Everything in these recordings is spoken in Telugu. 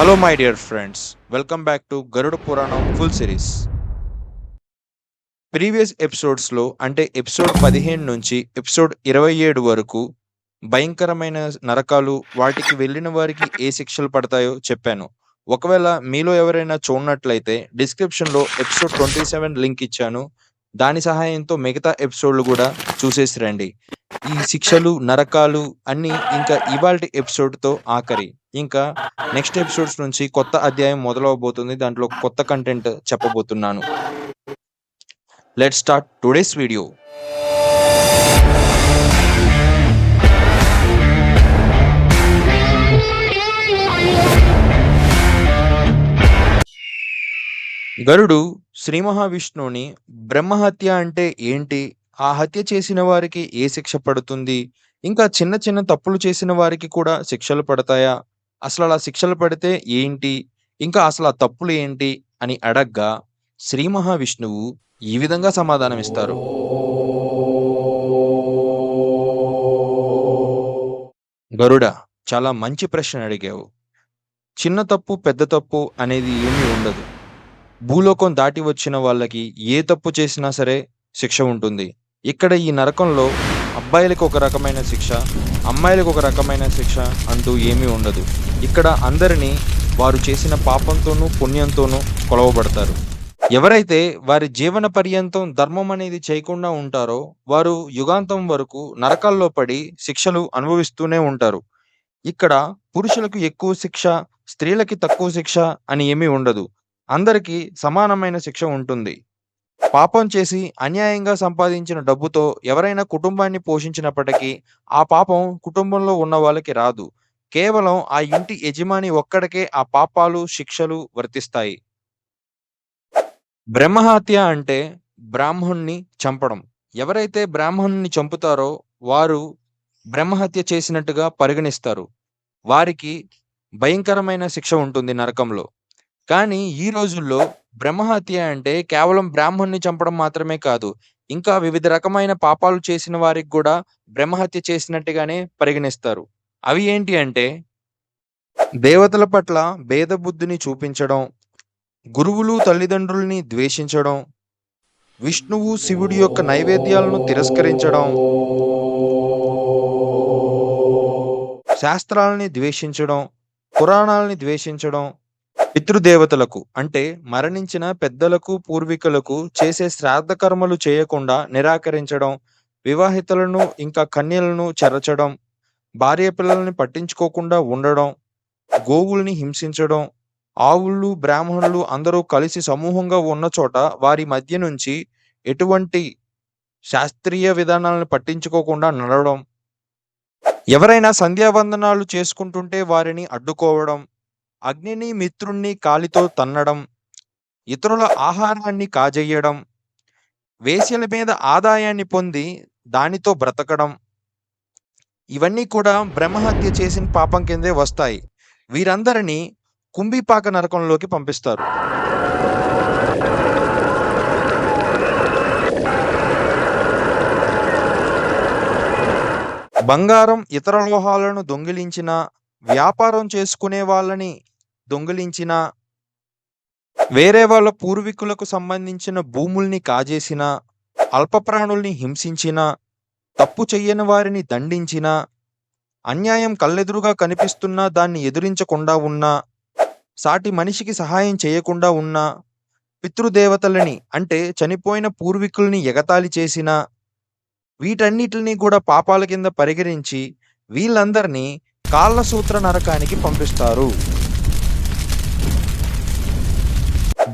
Hello my dear friends welcome back to Garuda Puranam full series previous ఎపిసోడ్స్లో అంటే ఎపిసోడ్ పదిహేను నుంచి ఎపిసోడ్ ఇరవై ఏడు వరకు భయంకరమైన నరకాలు వాటికి వెళ్ళిన వారికి ఏ శిక్షలు పడతాయో చెప్పాను. ఒకవేళ మీలో ఎవరైనా చూడనట్లయితే డిస్క్రిప్షన్లో ఎపిసోడ్ ట్వంటీ సెవెన్ లింక్ ఇచ్చాను. దాని సహాయంతో మిగతా ఎపిసోడ్లు కూడా చూసేసి రండి. ఈ శిక్షలు నరకాలు అన్నీ ఇంకా ఇవాల్టి ఎపిసోడ్తో ఆఖరి. ఇంకా నెక్స్ట్ ఎపిసోడ్స్ నుంచి కొత్త అధ్యాయం మొదలవబోతుంది. దాంట్లో కొత్త కంటెంట్ చెప్పబోతున్నాను. లెట్ స్టార్ట్ టుడేస్ వీడియో గరుడు శ్రీ మహావిష్ణువుని బ్రహ్మహత్య అంటే ఏంటి? ఆ హత్య చేసిన వారికి ఏ శిక్ష పడుతుంది? ఇంకా చిన్న చిన్న తప్పులు చేసిన వారికి కూడా శిక్షలు పడతాయా? అసలు అలా శిక్షలు పడితే ఏంటి? ఇంకా అసలు ఆ తప్పులు ఏంటి? అని అడగ్గా శ్రీ మహావిష్ణువు ఈ విధంగా సమాధానం ఇస్తారు. గరుడ చాలా మంచి ప్రశ్న అడిగావు. చిన్న తప్పు పెద్ద తప్పు అనేది ఏమీ ఉండదు. భూలోకం దాటి వచ్చిన వాళ్ళకి ఏ తప్పు చేసినా సరే శిక్ష ఉంటుంది. ఇక్కడ ఈ నరకంలో అబ్బాయిలకు ఒక రకమైన శిక్ష అమ్మాయిలకు ఒక రకమైన శిక్ష అంటూ ఏమీ ఉండదు. ఇక్కడ అందరినీ వారు చేసిన పాపంతోనూ పుణ్యంతోనూ కొలవబడతారు. ఎవరైతే వారి జీవన పర్యంతం ధర్మం అనేది చేయకుండా ఉంటారో వారు యుగాంతం వరకు నరకాల్లో పడి శిక్షలు అనుభవిస్తూనే ఉంటారు. ఇక్కడ పురుషులకు ఎక్కువ శిక్ష స్త్రీలకి తక్కువ శిక్ష అని ఏమీ ఉండదు. అందరికీ సమానమైన శిక్ష ఉంటుంది. పాపం చేసి అన్యాయంగా సంపాదించిన డబ్బుతో ఎవరైనా కుటుంబాన్ని పోషించినప్పటికీ ఆ పాపం కుటుంబంలో ఉన్న వాళ్ళకి రాదు. కేవలం ఆ ఇంటి యజమాని ఒక్కడికే ఆ పాపాలు శిక్షలు వర్తిస్తాయి. బ్రహ్మహత్య అంటే బ్రాహ్మణ్ణి చంపడం. ఎవరైతే బ్రాహ్మణుణ్ణి చంపుతారో వారు బ్రహ్మహత్య చేసినట్టుగా పరిగణిస్తారు. వారికి భయంకరమైన శిక్ష ఉంటుంది నరకంలో. కానీ ఈ రోజుల్లో బ్రహ్మహత్య అంటే కేవలం బ్రాహ్మణ్ణి చంపడం మాత్రమే కాదు ఇంకా వివిధ రకమైన పాపాలు చేసిన వారికి కూడా బ్రహ్మహత్య చేసినట్టుగానే పరిగణిస్తారు. అవి ఏంటి అంటే దేవతల పట్ల భేదబుద్ధిని చూపించడం గురువులు తల్లిదండ్రుల్ని ద్వేషించడం విష్ణువు శివుడి యొక్క నైవేద్యాలను తిరస్కరించడం శాస్త్రాలని ద్వేషించడం పురాణాలని ద్వేషించడం పితృదేవతలకు అంటే మరణించిన పెద్దలకు పూర్వీకులకు చేసే శ్రాద్ధ కర్మలు చేయకుండా నిరాకరించడం వివాహితులను ఇంకా కన్యలను చెరచడం భార్య పిల్లల్ని పట్టించుకోకుండా ఉండడం గోవుల్ని హింసించడం ఆవుళ్ళు బ్రాహ్మణులు అందరూ కలిసి సమూహంగా ఉన్న చోట వారి మధ్య నుంచి ఎటువంటి శాస్త్రీయ విధానాలను పట్టించుకోకుండా నడవడం ఎవరైనా సంధ్యావందనాలు చేసుకుంటుంటే వారిని అడ్డుకోవడం అగ్నిని మిత్రుణ్ణి కాలితో తన్నడం ఇతరుల ఆహారాన్ని కాజేయడం వేశ్యల మీద ఆదాయాన్ని పొంది దానితో బ్రతకడం ఇవన్నీ కూడా బ్రహ్మహత్య చేసిన పాపం కిందే వస్తాయి. వీరందరినీ కుంభిపాక నరకంలోకి పంపిస్తారు. బంగారం ఇతర లోహాలను దొంగిలించిన వ్యాపారం చేసుకునే వాళ్ళని దొంగిలించిన వేరే వాళ్ళ పూర్వీకులకు సంబంధించిన భూముల్ని కాజేసిన అల్పప్రాణుల్ని హింసించిన తప్పు చెయ్యని వారిని దండించిన అన్యాయం కళ్ళెదురుగా కనిపిస్తున్నా దాన్ని ఎదురించకుండా ఉన్నా సాటి మనిషికి సహాయం చేయకుండా ఉన్నా పితృదేవతలని అంటే చనిపోయిన పూర్వీకుల్ని ఎగతాళి చేసిన వీటన్నిటిని కూడా పాపాల కింద పరిగణించి వీళ్ళందరినీ కాళ్ళసూత్ర నరకానికి పంపిస్తారు.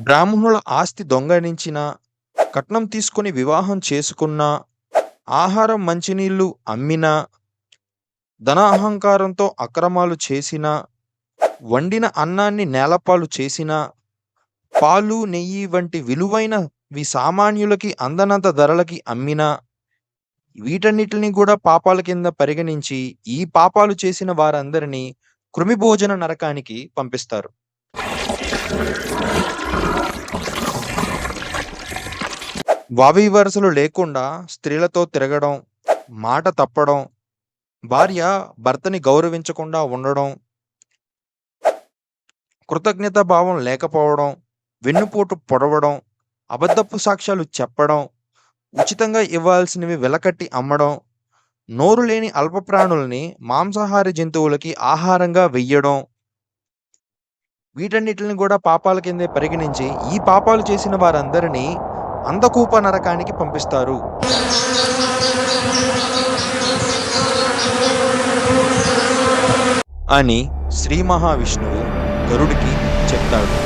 బ్రాహ్మణుల ఆస్తి దొంగలించిన కట్నం తీసుకుని వివాహం చేసుకున్న ఆహారం మంచినీళ్ళు అమ్మినా ధన అహంకారంతో అక్రమాలు చేసిన వండిన అన్నాన్ని నేలపాలు చేసిన పాలు నెయ్యి వంటి విలువైనవి సామాన్యులకి అందనంత ధరలకి అమ్మినా వీటన్నిటిని కూడా పాపాల కింద పరిగణించి ఈ పాపాలు చేసిన వారందరినీ కృమిభోజన నరకానికి పంపిస్తారు. వావి వరసలు లేకుండా స్త్రీలతో తిరగడం మాట తప్పడం భార్య భర్తని గౌరవించకుండా ఉండడం కృతజ్ఞతా భావం లేకపోవడం వెన్నుపోటు పొడవడం అబద్ధపు సాక్ష్యాలు చెప్పడం ఉచితంగా ఇవ్వాల్సినవి వెలకట్టి అమ్మడం నోరు లేని అల్ప ప్రాణుల్ని మాంసాహారి జంతువులకి ఆహారంగా వెయ్యడం. వీటన్నిటిని కూడా పాపాల కిందే పరిగణించి ఈ పాపాలు చేసిన వారందరినీ అందకూప నరకానికి పంపిస్తారు. అని శ్రీ మహావిష్ణువు గరుడికి చెప్తాడు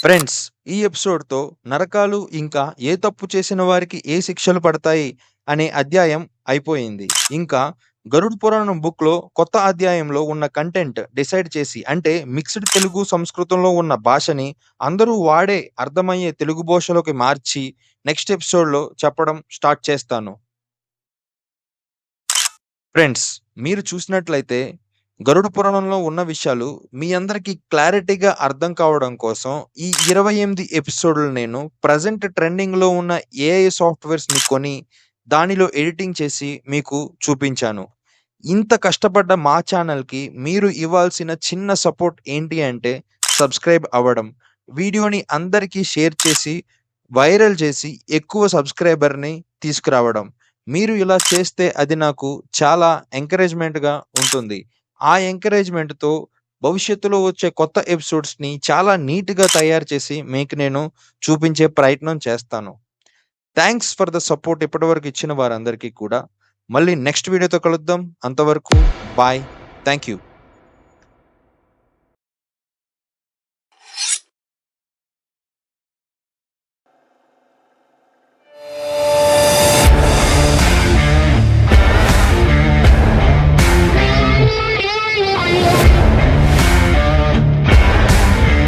ఫ్రెండ్స్ ఈ ఎపిసోడ్తో నరకాలు ఇంకా ఏ తప్పు చేసిన వారికి ఏ శిక్షలు పడతాయి అనే అధ్యాయం అయిపోయింది. ఇంకా గరుడ్ పురాణం బుక్లో కొత్త అధ్యాయంలో ఉన్న కంటెంట్ డిసైడ్ చేసి అంటే మిక్స్డ్ తెలుగు సంస్కృతంలో ఉన్న భాషని అందరూ వాడే అర్థమయ్యే తెలుగు భాషలోకి మార్చి నెక్స్ట్ ఎపిసోడ్లో చెప్పడం స్టార్ట్ చేస్తాను. ఫ్రెండ్స్ మీరు చూసినట్లయితే గరుడ పురాణంలో ఉన్న విషయాలు మీ అందరికీ క్లారిటీగా అర్థం కావడం కోసం ఈ ఇరవై ఎనిమిది ఎపిసోడ్లు నేను ప్రజెంట్ ట్రెండింగ్లో ఉన్న ఏఐ సాఫ్ట్వేర్స్ని కొని దానిలో ఎడిటింగ్ చేసి మీకు చూపించాను. ఇంత కష్టపడ్డ మా ఛానల్కి మీరు ఇవ్వాల్సిన చిన్న సపోర్ట్ ఏంటి అంటే సబ్స్క్రైబ్ అవ్వడం. వీడియోని అందరికీ షేర్ చేసి వైరల్ చేసి ఎక్కువ సబ్స్క్రైబర్ని తీసుకురావడం. మీరు ఇలా చేస్తే అది నాకు చాలా ఎంకరేజ్మెంట్గా ఉంటుంది. ఆ ఎంకరేజ్మెంట్తో భవిష్యత్తులో వచ్చే కొత్త ఎపిసోడ్స్ని చాలా నీట్గా తయారు చేసి మీకు నేను చూపించే ప్రయత్నం చేస్తాను. థ్యాంక్స్ ఫర్ ద సపోర్ట్ ఇప్పటివరకు ఇచ్చిన వారందరికీ కూడా. మళ్ళీ నెక్స్ట్ వీడియోతో కలుద్దాం. అంతవరకు బాయ్. Thank you